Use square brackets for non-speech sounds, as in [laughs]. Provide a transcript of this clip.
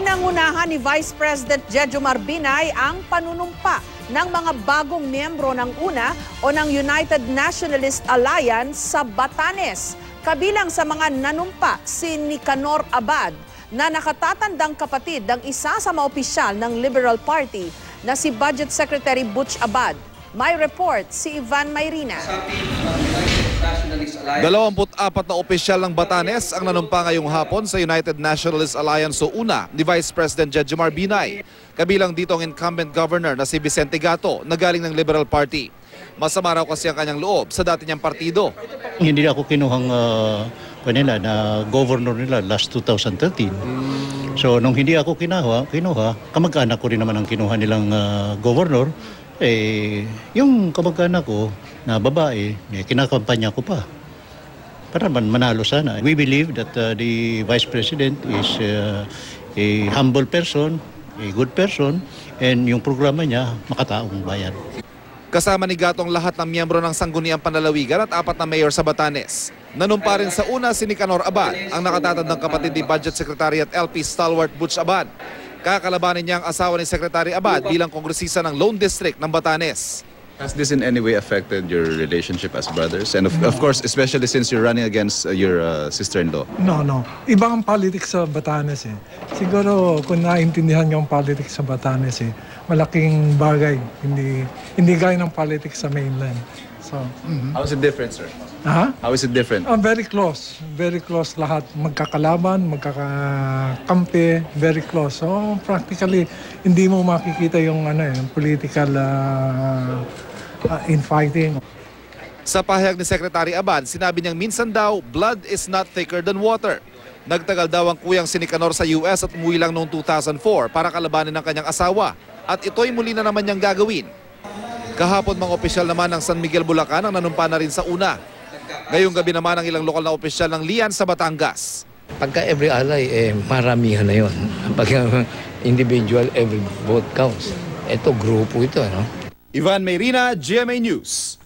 Pinangunahan ni Vice President Jejo Marbinay ang panunumpa ng mga bagong miyembro ng UNA o ng United Nationalist Alliance sa Batanes. Kabilang sa mga nanumpa si Nicanor Abad na nakatatandang kapatid ng isa sa mga opisyal ng Liberal Party na si Budget Secretary Butch Abad. May report si Ivan Mayrina. 24 na opisyal ng Batanes ang nanumpa ngayong hapon sa United Nationalist Alliance o UNA ni Vice President Jejomar Binay. Kabilang dito ang incumbent governor na si Vicente Gato na galing ng Liberal Party. Masama raw kasi ang kanyang loob sa dati niyang partido. Hindi ako kinuhang uh, kanila na governor nila last 2013. So nung hindi ako kinuha, kinuha kamag-anak ko rin naman ang kinuha nilang uh, governor. Eh, yung kamag-anak ko na babae, eh, kinakampanya ko pa. Para man manalo sana. We believe that uh, the Vice President is uh, a humble person, a good person, and yung programa niya, makataong bayan. Kasama ni Gatong lahat ng miyembro ng Sangguniang Panlalawigan at apat na mayor sa Batanes. Nanumpa rin sa una si Nicanor Abad, ang nakatatandang kapatid ni Budget Secretary at LP Stalwart Butch Abad. Kakalabanin niya ang asawa ni Secretary Abad bilang kongresista ng Lone District ng Batanes. Has this in any way affected your relationship as brothers? And of, of course, especially since you're running against uh, your uh, sister-in-law. No, no. Iba ang politics sa Batanes eh. Siguro kung naintindihan niyo ang politics sa Batanes eh, malaking bagay. Hindi hindi gaya ng politics sa mainland. So, How is it different, sir? aha. How is it different? Ah, very close. Very close lahat. Magkakalaban, magkakakampi, very close. So, practically, hindi mo makikita yung ano eh, yung political ah, ah, infighting. Sa pahayag ni Secretary Abad, sinabi niyang minsan daw, blood is not thicker than water. Nagtagal daw ang kuyang si Nicanor sa US at umuwi lang noong 2004 para kalabanin ng kanyang asawa. At ito'y muli na naman niyang gagawin. Kahapon mga opisyal naman ng San Miguel Bulacan ang nanumpa na rin sa una. Ngayong gabi naman ang ilang lokal na opisyal ng Lian sa Batangas. Pagka every ally, eh, maramihan na yon. [laughs] Pagka individual, every vote counts. Ito, grupo ito, ano? Ivan Mayrina, GMA News.